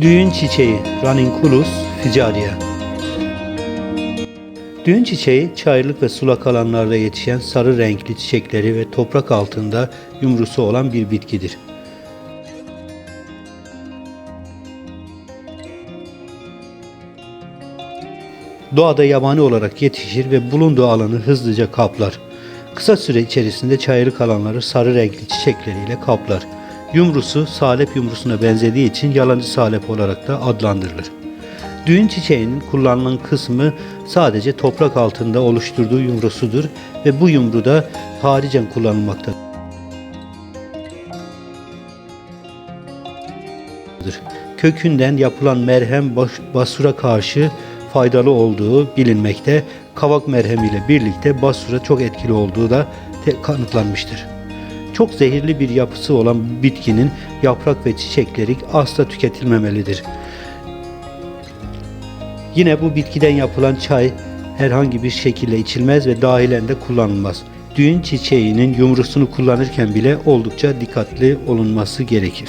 Düğün çiçeği Ranunculus ficaria. Düğün çiçeği çayırlık ve sulak alanlarda yetişen sarı renkli çiçekleri ve toprak altında yumrusu olan bir bitkidir. Doğada yabani olarak yetişir ve bulunduğu alanı hızlıca kaplar. Kısa süre içerisinde çayırlık alanları sarı renkli çiçekleriyle kaplar. Yumrusu salep yumrusuna benzediği için yalancı salep olarak da adlandırılır. Düğün çiçeğinin kullanılan kısmı sadece toprak altında oluşturduğu yumrusudur ve bu yumru da haricen kullanılmaktadır. Kökünden yapılan merhem basura karşı faydalı olduğu bilinmekte. Kavak merhemiyle birlikte basura çok etkili olduğu da kanıtlanmıştır. Çok zehirli bir yapısı olan bitkinin yaprak ve çiçekleri asla tüketilmemelidir. Yine bu bitkiden yapılan çay herhangi bir şekilde içilmez ve dahilen de kullanılmaz. Düğün çiçeğinin yumrusunu kullanırken bile oldukça dikkatli olunması gerekir.